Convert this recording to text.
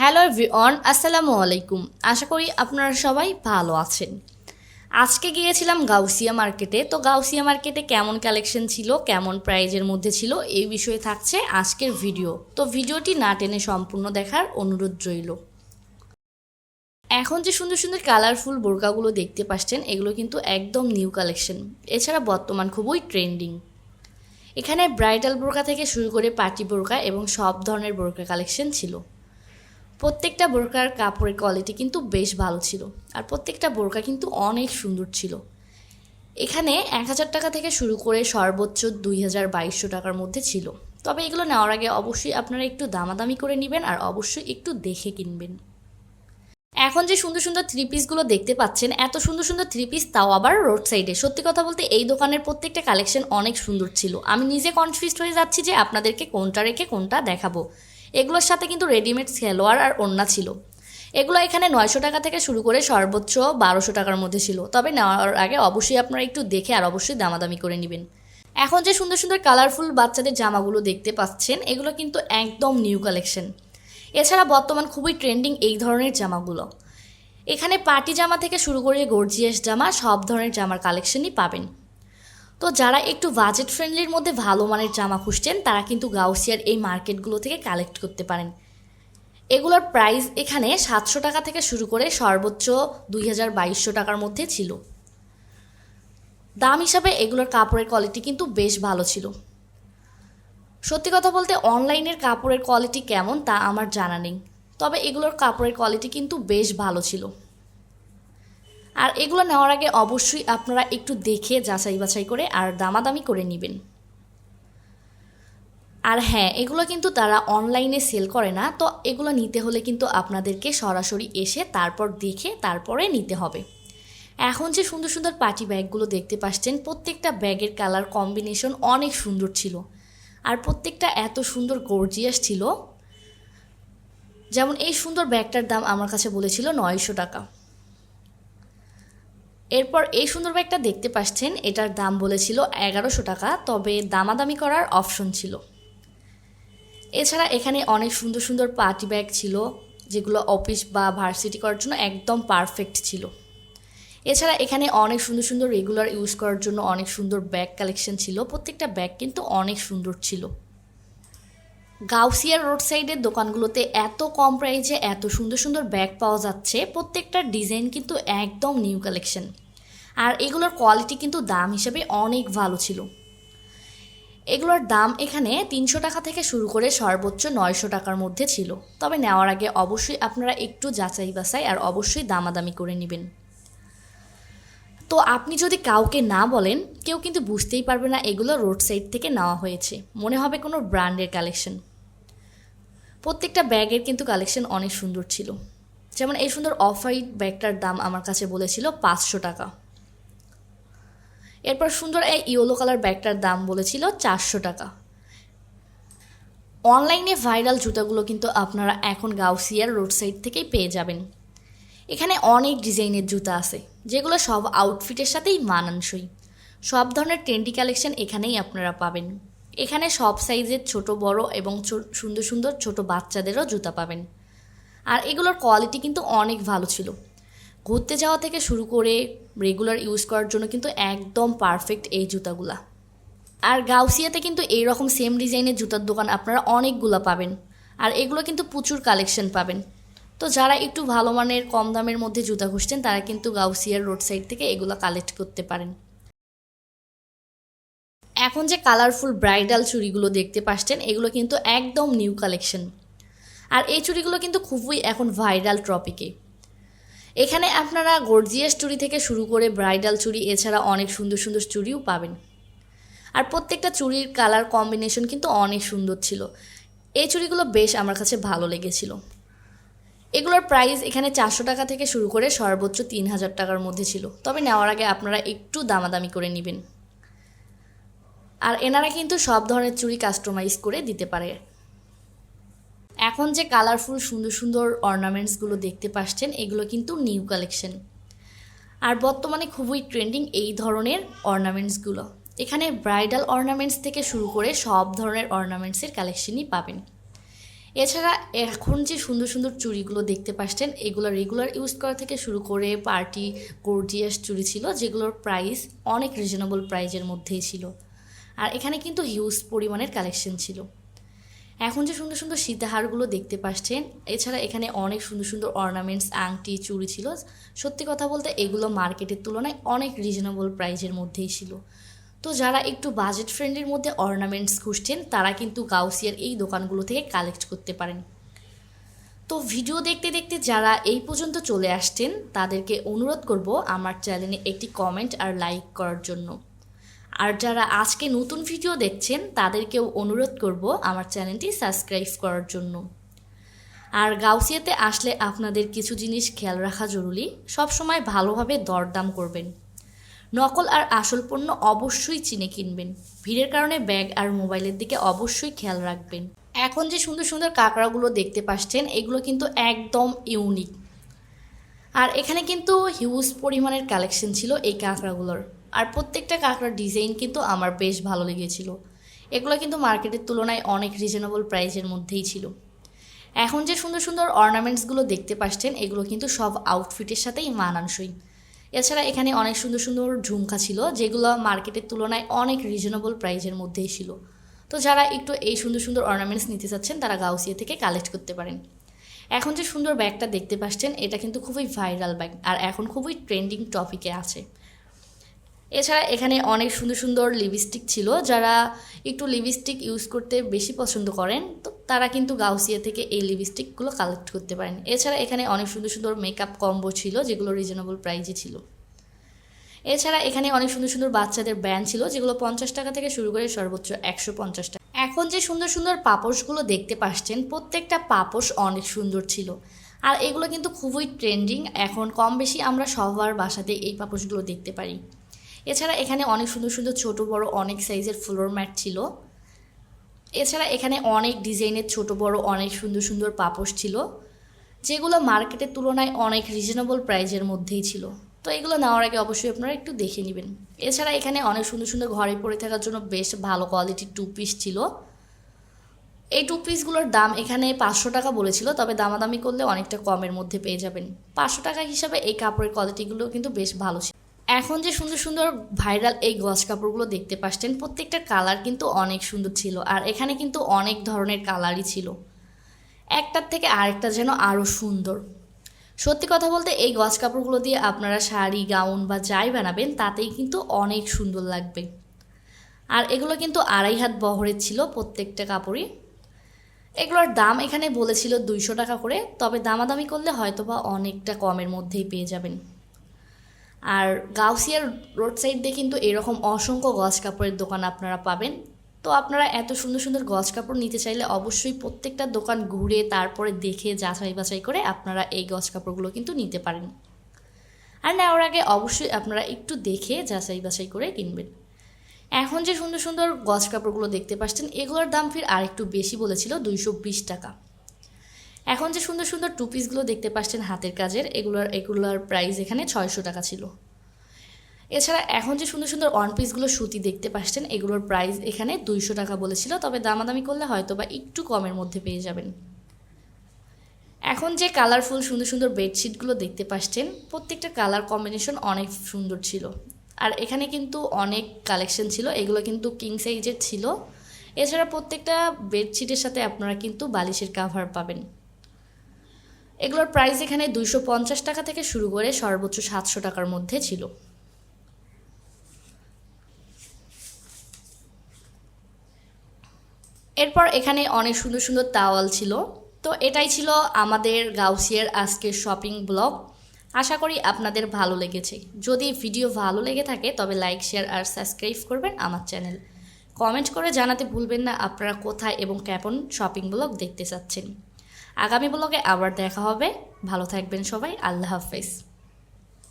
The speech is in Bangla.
হ্যালো এভরিওয়ান, আসসালামু আলাইকুম। আশা করি আপনারা সবাই ভালো আছেন। আজকে গিয়েছিলাম গাউসিয়া মার্কেটে। তো গাউসিয়া মার্কেটে কেমন কালেকশন ছিল, কেমন প্রাইজের মধ্যে ছিল, এই বিষয়ে থাকছে আজকের ভিডিও। তো ভিডিওটি না টেনে সম্পূর্ণ দেখার অনুরোধ রইল। এখন যে সুন্দর সুন্দর কালারফুল বোরকাগুলো দেখতে পাচ্ছেন, এগুলো কিন্তু একদম নিউ কালেকশন। এছাড়া বর্তমান খুবই ট্রেন্ডিং। এখানে ব্রাইডাল বোরকা থেকে শুরু করে পার্টি বোরকা এবং সব ধরনের বোরকা কালেকশন ছিল। প্রত্যেকটা বোরকার কাপড়ের কোয়ালিটি কিন্তু বেশ ভালো ছিল। আর প্রত্যেকটা বোরকা কিন্তু অনেক সুন্দর ছিল। এখানে এক হাজার টাকা থেকে শুরু করে সর্বোচ্চ দুই হাজার বাইশশো টাকার মধ্যে ছিল। তবে এগুলো নেওয়ার আগে অবশ্যই আপনারা একটু দামাদামি করে নেবেন আর অবশ্যই একটু দেখে কিনবেন। এখন যে সুন্দর সুন্দর থ্রি পিসগুলো দেখতে পাচ্ছেন, এত সুন্দর সুন্দর থ্রি পিস তাও আবার রোড সাইডে সত্যি কথা বলতে এই দোকানের প্রত্যেকটা কালেকশন অনেক সুন্দর ছিল। আমি নিজে কনফিউজড হয়ে যাচ্ছি যে আপনাদেরকে কোনটা রেখে কোনটা দেখাবো। এগুলোর সাথে কিন্তু রেডিমেড সেলোয়ার আর ওড়না ছিল। এগুলো এখানে নয়শো টাকা থেকে শুরু করে সর্বোচ্চ বারোশো টাকার মধ্যে ছিল। তবে নেওয়ার আগে অবশ্যই আপনারা একটু দেখে আর অবশ্যই দামাদামি করে নেবেন। এখন যে সুন্দর সুন্দর কালারফুল বাচ্চাদের জামাগুলো দেখতে পাচ্ছেন, এগুলো কিন্তু একদম নিউ কালেকশন এছাড়া বর্তমান খুবই ট্রেন্ডিং এই ধরনের জামাগুলো। এখানে পার্টি জামা থেকে শুরু করে গর্জিয়াস জামা সব ধরনের জামার কালেকশনই পাবেন। তো যারা একটু বাজেট ফ্রেন্ডলির মধ্যে ভালো মানের জামা খুঁজছেন, তারা কিন্তু গাউসিয়ার এই মার্কেটগুলো থেকে কালেক্ট করতে পারেন। এগুলোর প্রাইস এখানে সাতশো টাকা থেকে শুরু করে সর্বোচ্চ দুই হাজার বাইশশো টাকার মধ্যে ছিল। দাম হিসাবে এগুলোর কাপড়ের কোয়ালিটি কিন্তু বেশ ভালো ছিল। সত্যি কথা বলতে অনলাইনের কাপড়ের কোয়ালিটি কেমন তা আমার জানা নেই। তবে এগুলোর কাপড়ের কোয়ালিটি কিন্তু বেশ ভালো ছিল। আর এগুলো নেওয়ার আগে অবশ্যই আপনারা একটু দেখে যাচাই বাছাই করে আর দামাদামি করে নেবেন। আর হ্যাঁ এগুলো কিন্তু তারা অনলাইনে সেল করে না, তো এগুলো নিতে হলে কিন্তু আপনাদেরকে সরাসরি এসে তারপর দেখে তারপরে নিতে হবে। এখন যে সুন্দর সুন্দর পার্টি ব্যাগগুলো দেখতে পাচ্ছেন, প্রত্যেকটা ব্যাগের কালার কম্বিনেশন অনেক সুন্দর ছিল। আর প্রত্যেকটা এত সুন্দর গর্জিয়াস ছিল। যেমন এই সুন্দর ব্যাগটার দাম আমার কাছে বলেছিল নয়শো টাকা। এরপর এই সুন্দর ব্যাগটা দেখতে পাচ্ছেন, এটার দাম বলেছিল এগারোশো টাকা, তবে দামাদামি করার অপশন ছিল। এছাড়া এখানে অনেক সুন্দর সুন্দর পার্টি ব্যাগ ছিল, যেগুলো অফিস বা ভার্সিটি করার জন্য একদম পারফেক্ট ছিল। এছাড়া এখানে অনেক সুন্দর সুন্দর রেগুলার ইউজ করার জন্য অনেক সুন্দর ব্যাগ কালেকশন ছিল, প্রত্যেকটা ব্যাগ কিন্তু অনেক সুন্দর ছিল। গাউসিয়া রোড সাইডের দোকানগুলোতে এত কম প্রাইসে এত সুন্দর সুন্দর ব্যাগ পাওয়া যাচ্ছে প্রত্যেকটার ডিজাইন কিন্তু একদম নিউ কালেকশন। আর এগুলোর কোয়ালিটি কিন্তু দাম হিসেবে অনেক ভালো ছিল। এগুলোর দাম এখানে তিনশো টাকা থেকে শুরু করে সর্বোচ্চ নয়শো টাকার মধ্যে ছিল। তবে নেওয়ার আগে অবশ্যই আপনারা একটু যাচাই বাছাই আর অবশ্যই দামাদামি করে নেবেন। তো আপনি যদি কাউকে না বলেন, কেউ কিন্তু বুঝতেই পারবে না এগুলো রোড সাইড থেকে নেওয়া হয়েছে। মনে হবে কোনো ব্র্যান্ডের কালেকশন। প্রত্যেকটা ব্যাগের কিন্তু কালেকশন অনেক সুন্দর ছিল। যেমন এই সুন্দর অফ হোয়াইট ব্যাগটার দাম আমার কাছে বলেছিল পাঁচশো টাকা। এরপর সুন্দর এই ইয়েলো কালার ব্যাগটার দাম বলেছিল চারশো টাকা। অনলাইনে ভাইরাল জুতাগুলো কিন্তু আপনারা এখন গাউসিয়ার রোড সাইড থেকেই পেয়ে যাবেন। এখানে অনেক ডিজাইনের জুতা আছে, যেগুলো সব আউটফিটের সাথেই মানানসই। সব ধরনের ট্রেন্ডি কালেকশন এখানেই আপনারা পাবেন। এখানে সব সাইজের ছোট বড় এবং সুন্দর সুন্দর ছোট বাচ্চাদেরও জুতা পাবেন। আর এগুলোর কোয়ালিটি কিন্তু অনেক ভালো ছিল। ঘুরতে যাওয়া থেকে শুরু করে রেগুলার ইউজ করার জন্য কিন্তু একদম পারফেক্ট এই জুতাগুলা। আর গাউসিয়াতে কিন্তু এইরকম সেম ডিজাইনের জুতার দোকান আপনারা অনেকগুলো পাবেন। আর এগুলো কিন্তু প্রচুর কালেকশন পাবেন। তো যারা একটু ভালো মানের, কম দামের মধ্যে জুতা খুঁজছেন, তারা কিন্তু গাউসিয়ার রোড সাইড থেকে এগুলো কালেক্ট করতে পারেন। এখন যে কালারফুল ব্রাইডাল চুড়িগুলো দেখতে পাচ্ছেন, এগুলো কিন্তু একদম নিউ কালেকশন আর এই চুড়িগুলো কিন্তু খুবই এখন ভাইরাল টপিকে এখানে আপনারা গর্জিয়াস চুড়ি থেকে শুরু করে ব্রাইডাল চুড়ি, এছাড়া অনেক সুন্দর সুন্দর চুড়িও পাবেন। আর প্রত্যেকটা চুড়ির কালার কম্বিনেশন কিন্তু অনেক সুন্দর ছিল। এই চুড়িগুলো বেশ আমার কাছে ভালো লেগেছিল। এগুলোর প্রাইস এখানে চারশো টাকা থেকে শুরু করে সর্বোচ্চ তিন হাজার টাকার মধ্যে ছিল। তবে নেওয়ার আগে আপনারা একটু দামাদামি করে নেবেন। আর এনারা কিন্তু সব ধরনের চুড়ি কাস্টমাইজ করে দিতে পারে। এখন যে কালারফুল সুন্দর সুন্দর অর্নামেন্টসগুলো দেখতে পাচ্ছেন, এগুলো কিন্তু নিউ কালেকশন আর বর্তমানে খুবই ট্রেন্ডিং এই ধরনের অর্নামেন্টসগুলো এখানে ব্রাইডাল অর্নামেন্টস থেকে শুরু করে সব ধরনের অর্নামেন্টসের কালেকশনই পাবেন। এছাড়া এখন যে সুন্দর সুন্দর চুড়িগুলো দেখতে পাচ্ছেন, এগুলো রেগুলার ইউজ করা থেকে শুরু করে পার্টি গর্জিয়াস চুড়ি ছিল, যেগুলোর প্রাইস অনেক রিজনেবল প্রাইজের মধ্যেই ছিল। আর এখানে কিন্তু হিউজ পরিমাণের কালেকশন ছিল। এখন যে সুন্দর সুন্দর সীতাহারগুলো দেখতে পাচ্ছেন, এছাড়া এখানে অনেক সুন্দর সুন্দর অর্নামেন্টস আংটি, চুড়ি ছিল। সত্যি কথা বলতে এগুলো মার্কেটের তুলনায় অনেক রিজনেবল প্রাইজের মধ্যেই ছিল। তো যারা একটু বাজেট ফ্রেন্ডের মধ্যে অর্নামেন্টস খুঁজছেন, তারা কিন্তু গাউসিয়ার এই দোকানগুলো থেকে কালেক্ট করতে পারেন। তো ভিডিও দেখতে দেখতে যারা এই পর্যন্ত চলে আসছেন, তাদেরকে অনুরোধ করব আমার চ্যানেলে একটি কমেন্ট আর লাইক করার জন্য। আর যারা আজকে নতুন ভিডিও দেখছেন, তাদেরকেও অনুরোধ করব আমার চ্যানেলটি সাবস্ক্রাইব করার জন্য। আর গাউসিয়াতে আসলে আপনাদের কিছু জিনিস খেয়াল রাখা জরুরি। সবসময় ভালোভাবে দরদাম করবেন। নকল আর আসল পণ্য অবশ্যই চিনে কিনবেন। ভিড়ের কারণে ব্যাগ আর মোবাইলের দিকে অবশ্যই খেয়াল রাখবেন। এখন যে সুন্দর সুন্দর কাঁকড়াগুলো দেখতে পাচ্ছেন, এগুলো কিন্তু একদম ইউনিক। আর এখানে কিন্তু হিউজ পরিমাণের কালেকশন ছিল এই কাঁকড়াগুলোর। আর প্রত্যেকটা কাঁকড়ার ডিজাইন কিন্তু আমার বেশ ভালো লেগেছিল। এগুলো কিন্তু মার্কেটের তুলনায় অনেক রিজনেবল প্রাইসের মধ্যেই ছিল। এখন যে সুন্দর সুন্দর অর্নামেন্টসগুলো দেখতে পাচ্ছেন, এগুলো কিন্তু সব আউটফিটের সাথেই মানানসই। এছাড়া এখানে অনেক সুন্দর সুন্দর ঝুমকা ছিল, যেগুলো মার্কেটের তুলনায় অনেক রিজনেবল প্রাইসের মধ্যেই ছিল। তো যারা একটু এই সুন্দর সুন্দর অর্নামেন্টস নিতে চাচ্ছেন, তারা গাউসিয়া থেকে কালেক্ট করতে পারেন। এখন যে সুন্দর ব্যাগটা দেখতে পাচ্ছেন, এটা কিন্তু খুবই ভাইরাল ব্যাগ আর এখন খুবই ট্রেন্ডিং টপিকে আছে। এছাড়া এখানে অনেক সুন্দর সুন্দর লিপস্টিক ছিল, যারা একটু লিপস্টিক ইউজ করতে বেশি পছন্দ করেন, তো তারা কিন্তু গাউসিয়া থেকে এই লিপস্টিকগুলো কালেক্ট করতে পারেন। এছাড়া এখানে অনেক সুন্দর সুন্দর মেকআপ কম্বো ছিল, যেগুলো রিজনেবল প্রাইজে ছিল। এছাড়া এখানে অনেক সুন্দর সুন্দর বাচ্চাদের ব্যান্ড ছিল, যেগুলো পঞ্চাশ টাকা থেকে শুরু করে সর্বোচ্চ একশো পঞ্চাশ টাকা। এখন যে সুন্দর সুন্দর পাপোশগুলো দেখতে পাচ্ছেন, প্রত্যেকটা পাপোশ অনেক সুন্দর ছিল। আর এগুলো কিন্তু খুবই ট্রেন্ডিং এখন কম বেশি আমরা সবার বাসাতে এই পাপোশগুলো দেখতে পারি। এছাড়া এখানে অনেক সুন্দর সুন্দর ছোট বড় অনেক সাইজের ফ্লোর ম্যাট ছিল। এছাড়া এখানে অনেক ডিজাইনের ছোট বড় অনেক সুন্দর সুন্দর পাপোশ ছিল, যেগুলো মার্কেটের তুলনায় অনেক রিজনেবল প্রাইজের মধ্যেই ছিল। তো এগুলো নেওয়ার আগে অবশ্যই আপনারা একটু দেখে নেবেন। এছাড়া এখানে অনেক সুন্দর সুন্দর ঘরে পড়ে থাকার জন্য বেশ ভালো কোয়ালিটির টু পিস ছিল। এই টু পিসগুলোর দাম এখানে পাঁচশো টাকা বলেছিল, তবে দামাদামি করলে অনেকটা কমের মধ্যে পেয়ে যাবেন। পাঁচশো টাকা হিসাবে এই কাপড়ের কোয়ালিটিগুলো কিন্তু বেশ ভালো ছিল। এখন যে সুন্দর সুন্দর ভাইরাল এই গজ কাপড়গুলো দেখতে পাচ্ছেন, প্রত্যেকটা কালার কিন্তু অনেক সুন্দর ছিল আর এখানে কিন্তু অনেক ধরনের কালারই ছিল। একটার থেকে আরেকটা যেন আরও সুন্দর। সত্যি কথা বলতে এই গজ কাপড়গুলো দিয়ে আপনারা শাড়ি গাউন বা যাই বানাবেন, তাতেই কিন্তু অনেক সুন্দর লাগবে। আর এগুলো কিন্তু আড়াই হাত বহরের ছিল প্রত্যেকটা কাপড়ই। এগুলোর দাম এখানে বলেছিল দুইশো টাকা করে, তবে দামাদামি করলে হয়তো বা অনেকটা কমের মধ্যেই পেয়ে যাবেন। আর গাউসিয়ার রোড সাইড দিয়ে কিন্তু এরকম অসংখ্য গজ কাপড়ের দোকান আপনারা পাবেন। তো আপনারা এত সুন্দর সুন্দর গজ কাপড় নিতে চাইলে অবশ্যই প্রত্যেকটা দোকান ঘুরে তারপরে দেখে যাচাই বাছাই করে আপনারা এই গজ কাপড়গুলো কিন্তু নিতে পারেন। আর নেওয়ার আগে অবশ্যই আপনারা একটু দেখে যাচাই বাছাই করে কিনবেন। এখন যে সুন্দর সুন্দর গজ কাপড়গুলো দেখতে পাচ্ছেন, এগুলোর দাম ফির আর একটু বেশি বলেছিল, দুইশো বিশ টাকা। এখন যে সুন্দর সুন্দর টু পিসগুলো দেখতে পাচ্ছেন হাতের কাজের, এগুলোর এগুলোর প্রাইস এখানে ছয়শো টাকা ছিল। এছাড়া এখন যে সুন্দর সুন্দর ওয়ান পিসগুলো সুতি দেখতে পাচ্ছেন, এগুলোর প্রাইস এখানে দুইশো টাকা বলেছিল, তবে দামাদামি করলে হয়তো বা একটু কমের মধ্যে পেয়ে যাবেন। এখন যে কালারফুল সুন্দর সুন্দর বেডশিটগুলো দেখতে পাচ্ছেন, প্রত্যেকটা কালার কম্বিনেশন অনেক সুন্দর ছিল। আর এখানে কিন্তু অনেক কালেকশন ছিল, এগুলো কিন্তু কিং সাইজের ছিল। এছাড়া প্রত্যেকটা বেডশিটের সাথে আপনারা কিন্তু বালিশের কাভার পাবেন। এগুলোর প্রাইস এখানে দুইশো পঞ্চাশ টাকা থেকে শুরু করে সর্বোচ্চ সাতশো টাকার মধ্যে ছিল। এরপর এখানে অনেক সুন্দর সুন্দর তাওয়াল ছিল। তো এটাই ছিল আমাদের গাউসিয়ার আজকের শপিং ব্লগ আশা করি আপনাদের ভালো লেগেছে। যদি ভিডিও ভালো লেগে থাকে, তবে লাইক শেয়ার আর সাবস্ক্রাইব করবেন আমার চ্যানেল কমেন্ট করে জানাতে ভুলবেন না আপনারা কোথায় এবং কেমন শপিং ব্লগ দেখতে চাচ্ছেন। আগামী ব্লগে আবার দেখা হবে। ভালো থাকবেন সবাই। আল্লাহ হাফেজ।